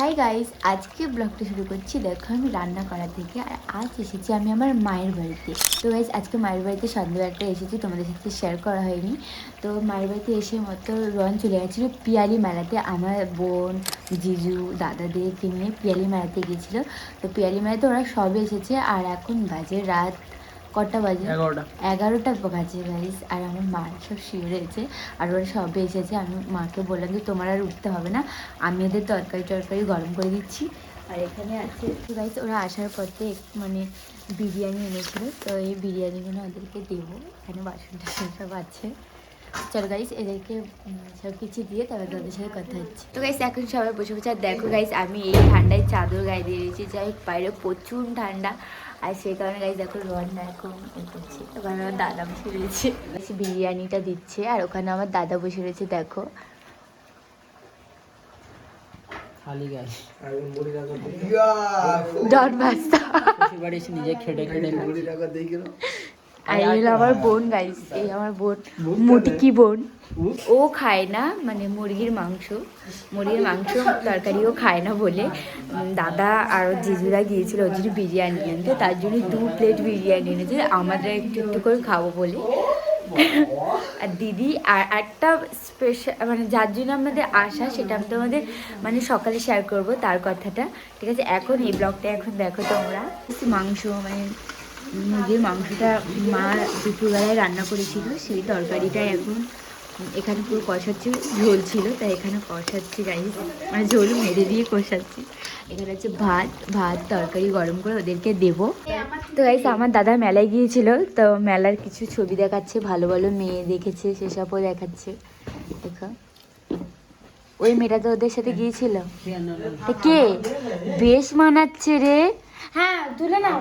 Hi guys আজকে ব্লগটা শুরু করছি। দেখো, আমি রান্না করা থেকে আর আজ এসেছি আমি আমার মায়ের বাড়িতে। তো গাইস আজকে মায়ের বাড়িতে সন্ধ্যাবেলাটা এসেছি, তোমাদের সাথে শেয়ার করা হয়নি। তো মায়ের বাড়িতে এসে মতো রন চলে গেছিল পিয়ালি মেলাতে। আমার বোন, জিজু, দাদাদেরকে নিয়ে পিয়ালি মেলাতে গিয়েছিল তো পিয়ালি মেলাতে ওরা সবে এসেছে, আর এখন বাজে রাত কটা বাজে? এগারোটা। এগারোটা বাজে গাইস আর আমার মা সব শুয়ে রয়েছে আর ওরা সবে এসেছে আমি মাকে বললাম যে তোমার আর উঠতে হবে না আমি ওদের তরকারি টরকারি গরম করে দিচ্ছি। আর এখানে আছে গাইস ওরা আসার পথে মানে বিরিয়ানি এনেছিল তো এই বিরিয়ানিগুলো ওদেরকে দেবো এখানে বাসন টাসন সব আছে। চলো গাইস এদেরকে সব কিছু দিয়ে তারপর তাদের সাথে কথা হচ্ছে। তো গাইস এখন সবাই বসে বসে আর দেখো গাইস আমি এই ঠান্ডায় চাদর গায়ে দিয়ে দিয়েছি যাই হোক বাইরে প্রচুর ঠান্ডা। আর সেই কারণে গাইস দেখো রান্না এখন করছে। ওখানে আমার দাদা বসে রয়েছে। বিরিয়ানিটা দিচ্ছে আর ওখানে আমার দাদা বসে রয়েছে দেখো। খালি গাছ ডট বাস্তা বাড়ি এসে নিজে খেটে খেটে আর এই হলো আমার বোন গাইস এই আমার বোন। মুটকি বোন? ও খায় না মানে মুরগির মাংস। মুরগির মাংস তরকারিও খায় না বলে। দাদা আর জিজুরা গিয়েছিল ওর জন্য বিরিয়ানি আনতে তার জন্য দু প্লেট বিরিয়ানি এনেছে। আমাদের একটু একটু করে খাব বলে। আর দিদি আর একটা স্পেশাল মানে যার জন্য আমাদের আসা সেটা আমি তোমাদের মানে সকালে শেয়ার করব তার কথাটা। ঠিক আছে? এখন এই ব্লগটা এখন দেখো তোমরা। মাংস মানে মুরগির মাংসটা মা দুপুরবেলায় রান্না করেছিল, সেই তরকারিটা এখন এখানে পুরো কষাচ্ছে, ঝোল ছিল, তাই এখানে কষাচ্ছি গাইস মানে ঝোল মেরে দিয়ে কষাচ্ছি। এখানে হচ্ছে ভাত ভাত, তরকারি গরম করে ওদেরকে দেবো। তো গাইস আমার দাদা মেলায় গিয়েছিল, তো মেলার কিছু ছবি দেখাচ্ছে, ভালো ভালো মেয়ে দেখেছে, সেসবও দেখাচ্ছে। দেখো। ওই মেয়েটা তো ওদের সাথে গিয়েছিল। কে? বেশ মানাচ্ছে রে। হ্যাঁ তুলে নাও।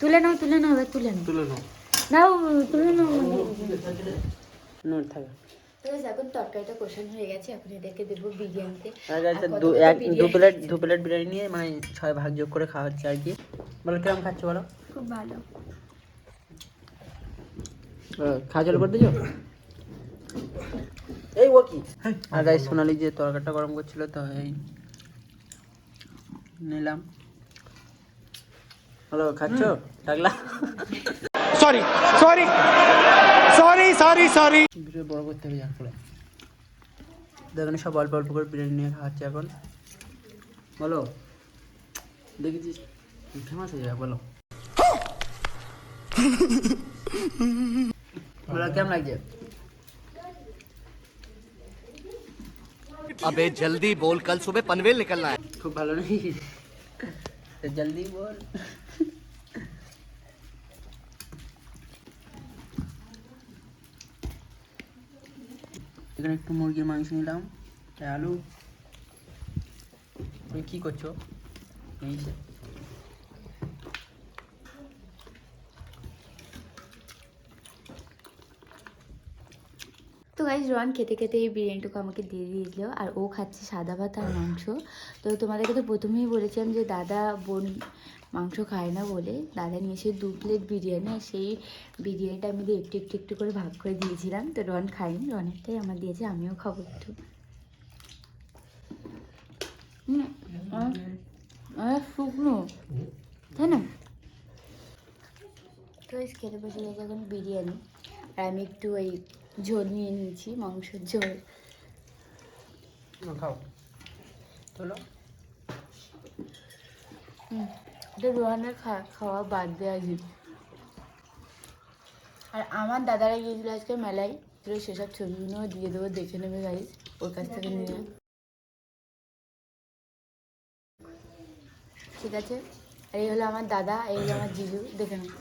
তুলে নাও তুলে নাও এবার তুলে নাও। তুলে নাও। নাও তুলে নাও। নোট থাকে। এখন তরকারিটা কষানো হয়ে গেছে এখন এদেরকে দেবো বিরিয়ানিতে। আর guys, আর দু প্লেট দু প্লেট বিরিয়ানি নিয়ে মানে ছয় ভাগ যোগ করে খাওয়া হচ্ছে আর কি। বলো খাচ্ছ বলো? খুব ভালো। খাওয়া চালু করে দিছো এই ও কি? আর গাইস সোনালি যে তরকারিটা গরম করছিল তো এই নিলাম। হ্যালো খাচ্ছ ডাকলা sorry sorry sorry sorry sorry video বড় করতে হবে যার ফলে দেখুন সব অল্প অল্প করে বিরিয়ানি নিয়ে খাওয়াচ্ছে এখন বলো দেখেছিস ফেমাস হয়ে যাবে বলো বলো কেমন লাগছে अबे जल्दी बोल कल सुबह पनवेल निकलना है খুব ভালো নেই তো জলদি এখানে একটু মুরগির মাংস নিলাম। আলু। তুমি কি করছ? তো গাইজ রোহান খেতে খেতে এই বিরিয়ানিটুকু আমাকে দিয়ে দিয়েছিল, আর ও খাচ্ছে সাদা ভাত আর মাংস। তো তোমাদেরকে তো প্রথমেই বলেছিলাম যে দাদা, বোন মাংস খায় না বলে দাদা নিয়ে এসে দু প্লেট বিরিয়ানি আর সেই বিরিয়ানিটা আমি একটু একটু একটু করে ভাগ করে দিয়েছিলাম। তো রন খাইনি রনেরটাই আমার দিয়েছে আমিও খাব একটু। শুকনো। তাই না? তো খেতে বসে গেছে এখন বিরিয়ানি। আর আমি একটু ওই ঝোল নিয়ে নিয়েছি মাংসের ঝোল। খাও। চলো হুম, এটা রোহানের খা- খাওয়া বাদ দেওয়া উচিত আর আমার দাদারা গিয়েছিল আজকে মেলায়। তো সেসব ছবিগুলো দিয়ে দেবো দেখে নেবে গাইজ ওর কাছ থেকে নিয়ে ঠিক আছে? আর এই হলো আমার দাদা এই হলো আমার জিজু দেখে নেবে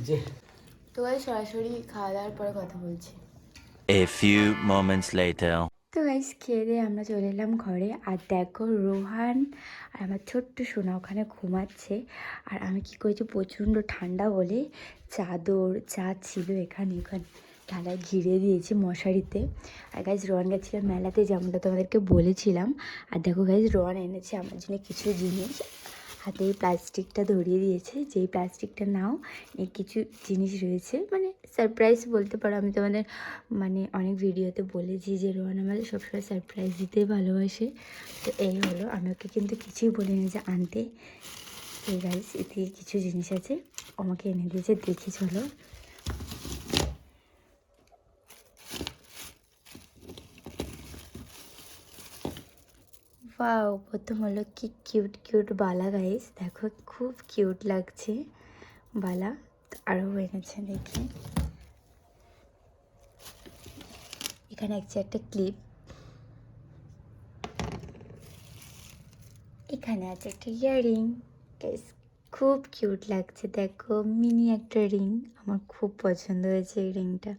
যে তো সরাসরি খাওয়া দাওয়ার পরে কথা বলছি। A few moments later. তো গাইস খেয়ে দিয়ে আমরা চলে এলাম ঘরে। আর দেখো, রোহান আর আমার ছোট্ট সোনা ওখানে ঘুমাচ্ছে। আর আমি কি করেছি, প্রচণ্ড ঠান্ডা বলে চাদর চা ছিল এখানে ওখানে থালায় ঘিরে দিয়েছি মশারিতে। আর গাইজ রন গেছিলাম মেলাতে যেমনটা তোমাদেরকে বলেছিলাম। আর দেখো গাইজ রন এনেছে আমার জন্য কিছু জিনিস। হাতে প্লাস্টিকটা ধরিয়ে দিয়েছে। যেই প্লাস্টিকটা নাও এই কিছু জিনিস রয়েছে। মানে সারপ্রাইজ বলতে পারো, আমি তোমাদের মানে অনেক ভিডিওতে বলেছি যে রোহান আমাদের সবসময় সারপ্রাইজ দিতেই ভালোবাসে। তো এই হলো, আমি ওকে কিন্তু কিছুই বলিনি যে আনতে। এই গাইস এতে কিছু জিনিস আছে। আমাকে এনে দিয়েছে, দেখি চলো। ওয়াও প্রথম হলো কি কিউট কিউট বালা গাইস দেখো, খুব কিউট লাগছে বালা। আরও এনেছে দেখি। এখানে আছে একটা ক্লিপ এখানে আছে একটা ইয়াররিং গাইস খুব কিউট লাগছে। দেখো মিনি একটা রিং আমার খুব পছন্দ হয়েছে এই রিংটা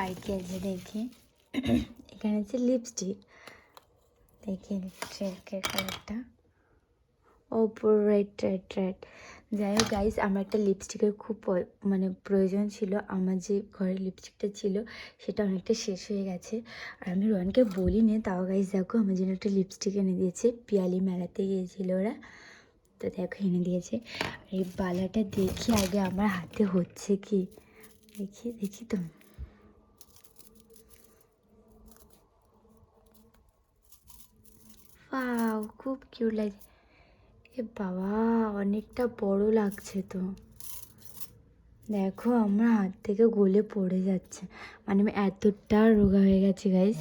আর কি আছে দেখি। এখানে আছে লিপস্টিক দেখি লিপস্টিকের কালারটা ওপর রেড রেড রেড যাই হোক গাইস আমার একটা লিপস্টিকের খুব মানে প্রয়োজন ছিল। আমার যে ঘরে লিপস্টিকটা ছিল, সেটা অনেকটা শেষ হয়ে গেছে। আর আমি রোহানকে বলিনি, তাও গাইস দেখো আমার জন্য একটা লিপস্টিক এনে দিয়েছে। পিয়ালি মেলাতে গিয়েছিল ওরা। তো দেখো, এনে দিয়েছে। আর এই বালাটা দেখি আগে আমার হাতে হচ্ছে কি? দেখি দেখি তো। ওয়াও খুব কিউট লাগছে। এ বাবা অনেকটা বড় লাগছে তো। দেখো আমার হাত থেকে গলে পড়ে যাচ্ছে। মানে আমি এতটা রোগা হয়ে গেছি গাইস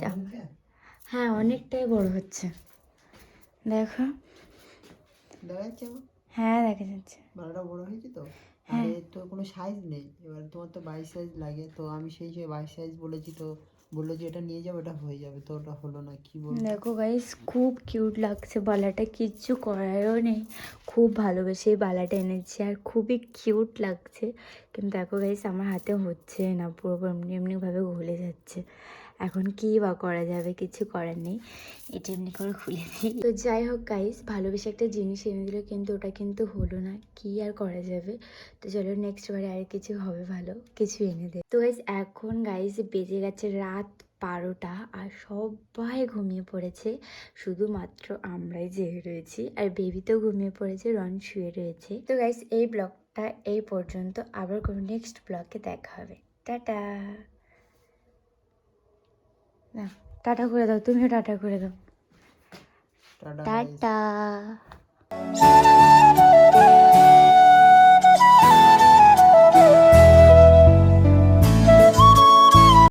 হ্যাঁ অনেকটাই বড় হচ্ছে। দেখো। দেখা যাচ্ছে হ্যাঁ দেখা যাচ্ছে। বড় হয়েছে তো। আরে তো কোনো সাইজ নেই। এবার তোমার তো বাইশ সাইজ লাগে। তো আমি সেই হিসেবে বাইশ সাইজ বলেছি তো বলল যে এটা নিয়ে যাব এটা হয়ে যাবে। তো ওটা হলো না কি বলব? দেখো গাইস খুব কিউট লাগছে বালাটা কিচ্ছু করারও নেই। খুব ভালোবেসে এই বালাটা এনেছি আর খুবই কিউট লাগছে। কিন্তু দেখো গাইস আমার হাতে হচ্ছে না পুরো এমনি এমনিভাবে গলে যাচ্ছে। এখন কী বা করা যাবে? কিছু করার নেই। এটা এমনি করে খুলে দিই। তো যাই হোক গাইস ভালোবেসে একটা জিনিস এনে দিল, কিন্তু ওটা কিন্তু হলো না। কি আর করা যাবে? তো চলো নেক্সট বারে আর কিছু হবে ভালো, কিছু এনে দে তো গাইস এখন গাইস বেজে গেছে রাত বারোটা আর সবাই ঘুমিয়ে পড়েছে। শুধুমাত্র আমরাই জেগে রয়েছি। আর বেবি তো ঘুমিয়ে পড়েছে, রন শুয়ে রয়েছে। তো গাইস এই ব্লগটা এই পর্যন্ত। আবার কোনো নেক্সট ব্লগে দেখা হবে। টাটা! না টাটা করে দাও তুমিও টাটা করে দাও। Tata tata.